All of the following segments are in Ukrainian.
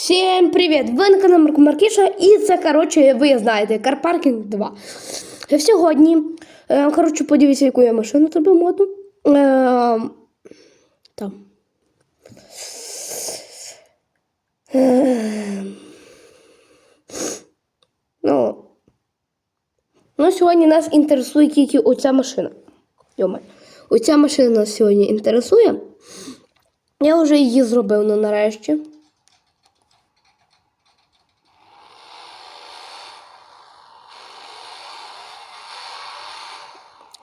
Всім привіт! Ви на каналі Марко Маркіша і це, коротше, ви знаєте, Карпаркінг 2. Е, Сьогодні, е, коротше, подивіться, яку я машину зробив модну. Е, там. Ну, ну, сьогодні нас інтересує тільки оця машина. Йома. Оця машина нас сьогодні інтересує. Я вже її зробив, ну нарешті.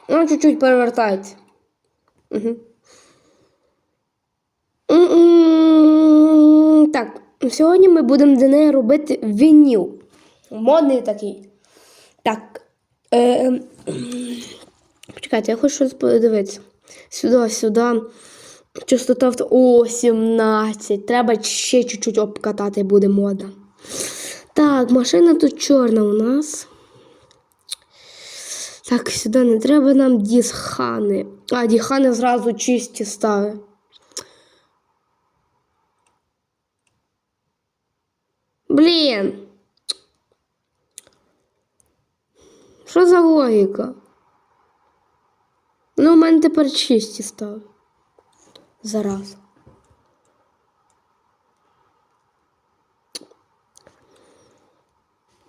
Ну, чуть-чуть перевертається. Угу. Так, сьогодні ми будемо для неї робити вініл. Модний такий. Так. Е, почекайте, я хочу щось подивитися. Сюди, сюди. Частота. О, 17. Треба ще чуть-чуть обкатати буде мода. Так, машина тут чорна у нас. Так, сюди не треба нам дісхани. А, діхани зразу чисті стави. Блін. Що за логіка? Ну, у мене тепер чисті стали. Зараз.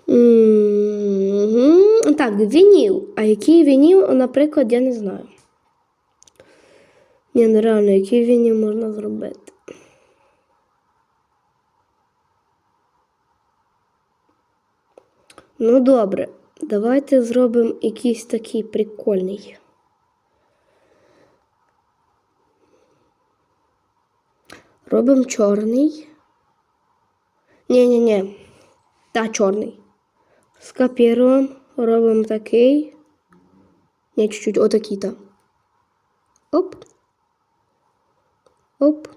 Мгм. Так, вініл. А який вініл, наприклад, я не знаю. Ні, ну реально, який вініл можна зробити? Ну, добре, давайте зробимо якийсь такий прикольний. Робимо чорний. Ні-ні-ні. Та чорний. Скопіруємо, робимо такий. Ні, чуть-чуть отакий то Оп. Оп.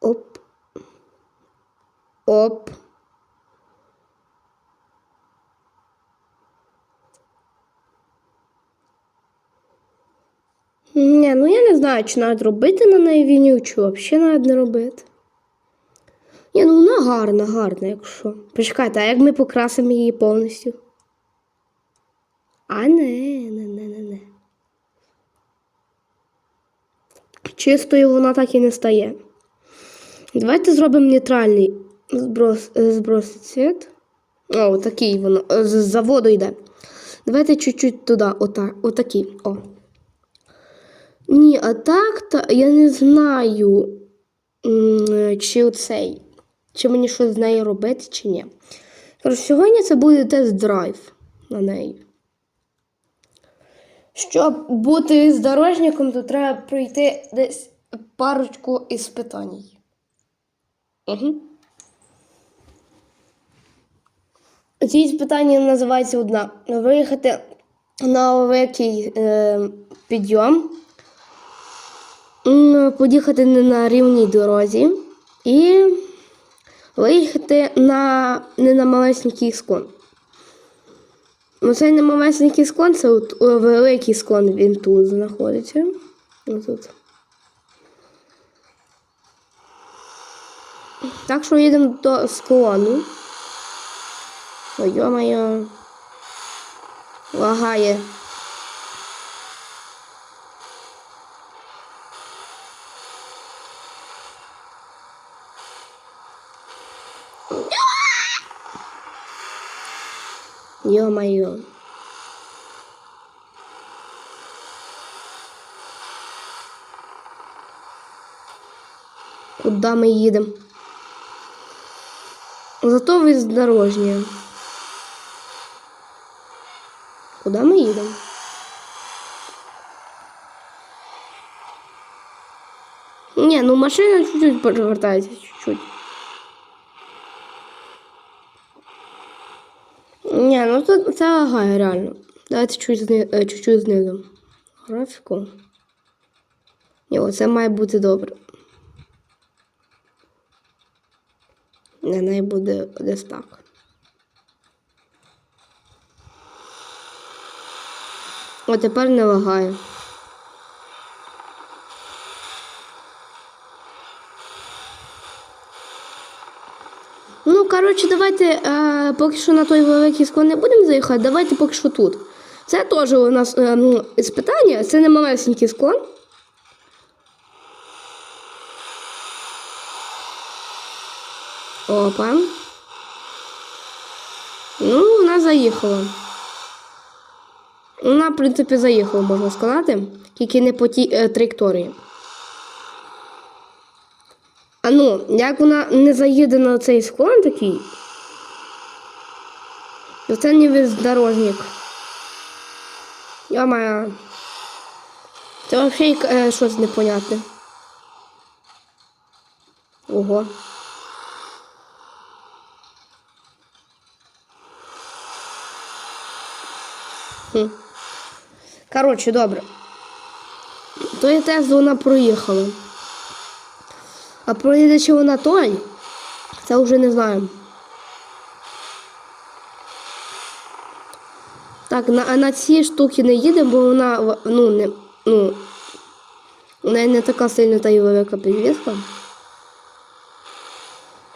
Оп. Оп. Ні, ну я не знаю, чи навіть робити на неї віню, чи взагалі навіть не робити. Ні, ну вона гарна, гарна, якщо. Почекайте, а як ми покрасимо її повністю? А не, не, не, не, не. Чистою вона так і не стає. Давайте зробимо нейтральний зброс, е, зброс цвіт. О, такий воно. е, З заводу йде. Давайте чуть-чуть туди, ота, отакий. О. Ні, а так, та я не знаю, м, чи оцей, чи мені щось з нею робити, чи ні. Коротше, сьогодні це буде тест-драйв на неї. Щоб бути здорожником, то треба пройти десь парочку іспитань. Угу. Ці іспитання називаються одна. Виїхати на великий е, підйом, поїхати на рівній дорозі і виїхати на, не на малесенький склон. Ну, це не малесенький склон, це от, великий склон, він тут знаходиться. Отут. Так що їдемо до склону. Ой, йо-моє. Лагає. Ё-моё. Куда ми їдемо? Зато бездорожнее. Куда ми їдемо? Не, ну машина чуть-чуть повертається, чуть-чуть. Ні, ну це, це лагає реально. Давайте е, чуть-чуть знизу. Графіку. Ні, оце має бути добре. Не, неї буде десь так. О, тепер не лагає. Ну, коротше, давайте е, поки що на той великий склон не будемо заїхати, давайте поки що тут. Це теж у нас е, іспитання, це не малесенький склон. Опа. Ну, вона заїхала. Вона, в принципі, заїхала, можна сказати, тільки не по тій е, траєкторії. А ну, як вона не заїде на цей склон такий, то це не бездорожник. Йо-моє. Це взагалі е, щось непонятне. Ого. Хм. Коротше, добре. То я тест вона проїхала. А проїде чи вона той, це вже не знаю. Так, на, на ці штуки не їде, бо вона ну, не, ну, неї не така сильна та й велика підвіска.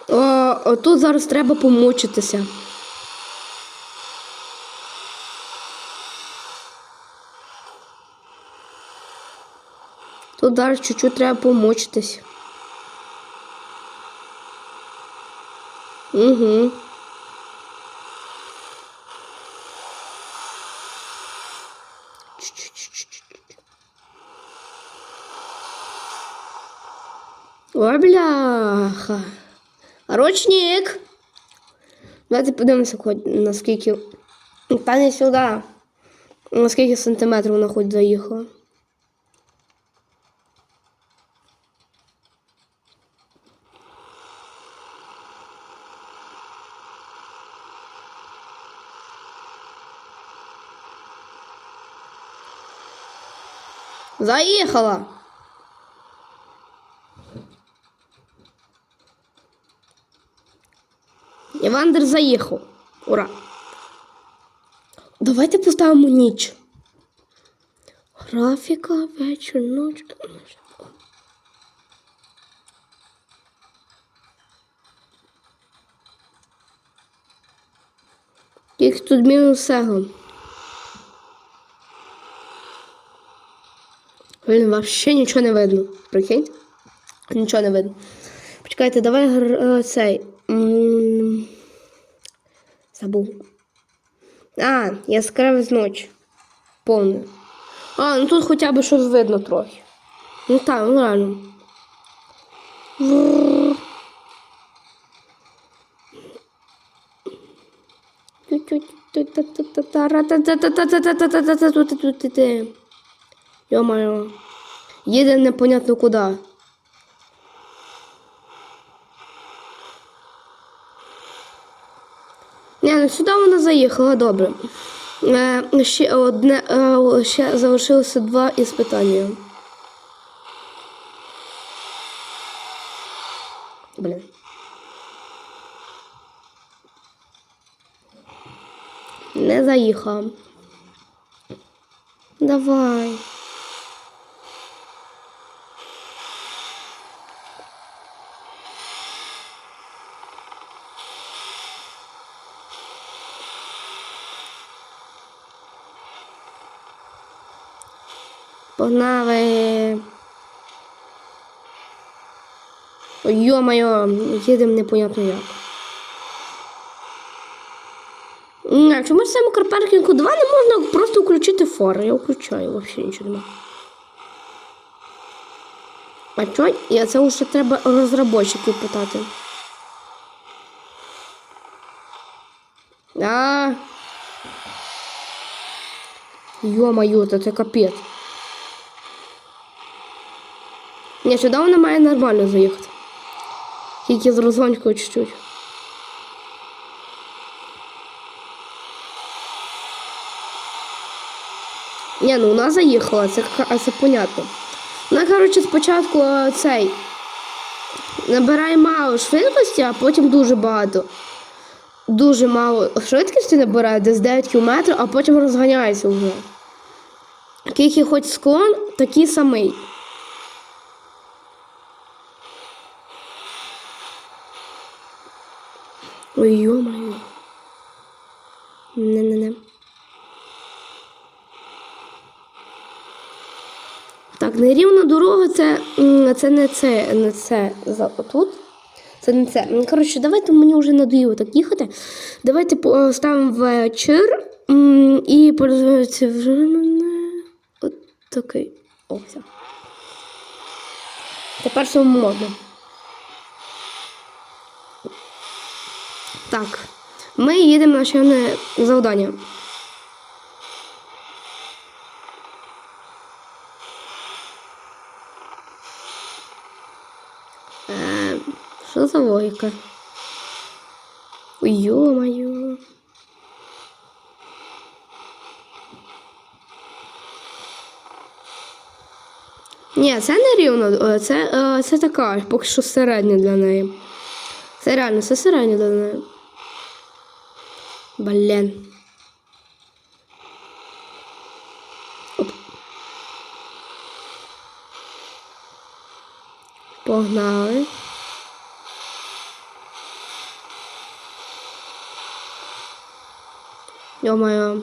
О, тут зараз треба помучитися. Тут зараз чуть-чуть треба помучитись. Угу. Ой, бляха. Ручник. Давайте подивимося, хоч наскільки. Та не сюди. Наскільки сантиметрів вона хоч заїхала. Заїхала. Івандер заїхав. Ура. Давайте поставимо ніч. Графіка, вечір, ніч. Їх тут мінус всього. Блін, вообще нічого не видно. Прикинь? Нічого не видно. Почекайте, давай е, цей. Забув. А, яскравість ночі. Повне. А, ну тут хоча б щось видно трохи. Ну так, ну реально. Врррр. Ё-моё. Їде непонятно куди. Не, ну сюди вона заїхала, добре. Е, ще одне, е, ще залишилося два іспитання. Блін. Не заїхав. Давай. Погнали. Йо-моє, їдемо непонятно як. Не, чому ж саме карпаркінгу 2 не можна просто включити фари? Я включаю, взагалі нічого нема. А чо? Я це вже треба розробочиків питати. А. Йо-моє, це, це капець. Ні, сюди вона має нормально заїхати. Тільки з розгонькою чуть-чуть. Ні, ну вона заїхала, це, це понятно. Вона, коротше, спочатку е, цей набирає мало швидкості, а потім дуже багато. Дуже мало швидкості набирає, десь 9 км, а потім розганяється вже. Який хоч склон, такий самий. Ой, йо-моє. Не-не-не. Так, нерівна дорога це, це не це, не це тут. Це не це. Коротше, давайте мені вже надоїло так їхати. Давайте поставимо вечір і подивимося вже мене. От такий. О, все. Тепер все модно. Так. Ми їдемо на ще одне завдання. Е, Що за логіка? Йо-моє. Ні, це не рівно, е, це, е, це така, поки що середня для неї. Це реально, це середня для неї. Блін. Оп. Погнали. Йо-моє.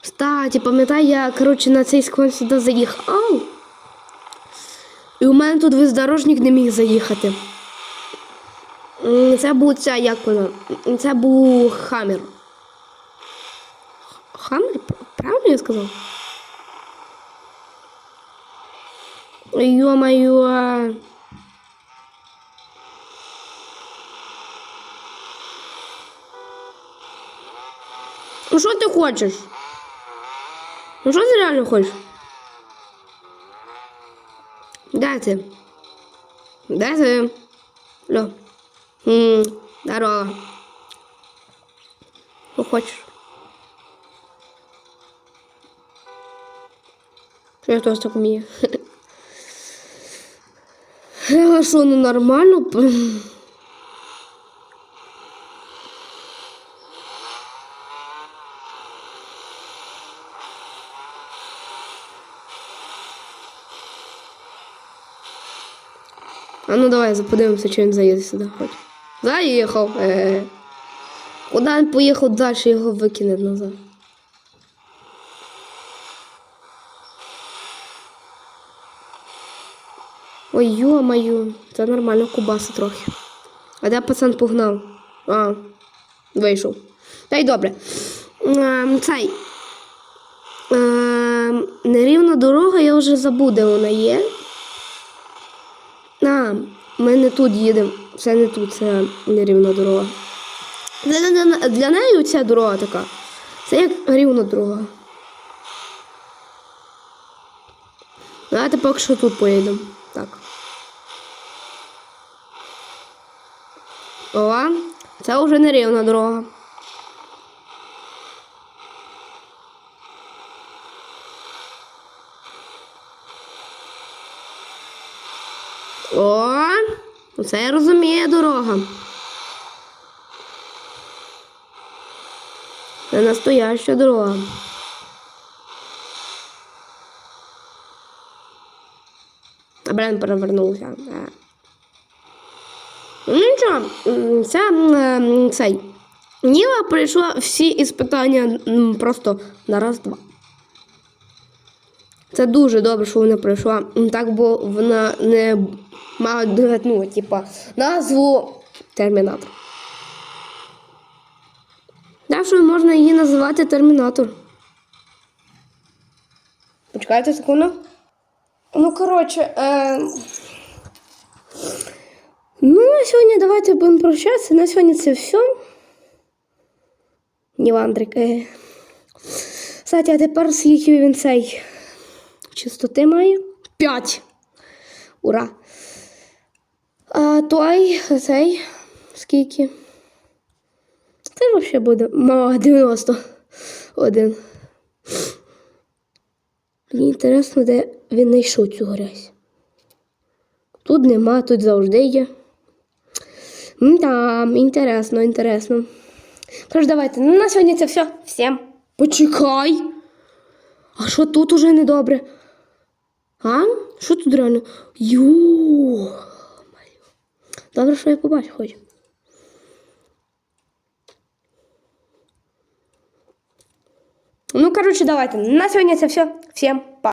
Кстати, пам'ятай, я, коротше, на цей склон сюди заїхав. Ау! І у мене тут бездорожник не міг заїхати. Це був ця, як вона? Це був хаммер. Хаммер? Правильно я сказав? Ё-моё. Ну що ти хочеш? Ну що ти реально хочеш? Де ти? Алло. М, Здорово. Що хочеш? Що я теж так вмію? Я ну нормально? А ну давай подивимося, він заїде сюди хоч. Заїхав. Е-е. Куди він поїхав далі, його викине назад. Ой, ё-моё, це нормально кубаси трохи. А де пацан погнав? А, вийшов. Та й добре. Ем, цей. Ем, нерівна дорога, я вже забув, де вона є. А, ми не тут їдемо. Це не тут, це нерівна дорога. Для, для, для неї ця дорога така. Це як рівна дорога. Давайте поки що тут поїдемо. Так. О, це вже нерівна дорога. О, це я розумію дорога. Це настояща дорога. А блин, перевернувся. Е. Ну нічого, це цей. Ніла пройшла всі іспитання просто на раз-два. Це дуже добре, що вона пройшла. Так, бо вона не ну, типа, назву Термінатор. Так що можна її називати Термінатор. Почекайте секунду. Ну, коротше, е... ну, на сьогодні давайте будемо прощатися. На сьогодні це все. Нівандрик. Е... Кстати, а тепер скільки він цей чистоти має? П'ять. Ура! А той, цей, скільки? Це взагалі буде мало 91. Мені інтересно, де він знайшов цю грязь. Тут нема, тут завжди є. Там, інтересно, інтересно. Тож давайте, ну на сьогодні це все. Всім. Почекай. А що тут уже недобре? А? Що тут реально? Йо. Добре, що я побачив хоч. Ну, короче, давайте. На сьогодні це все. Всім па.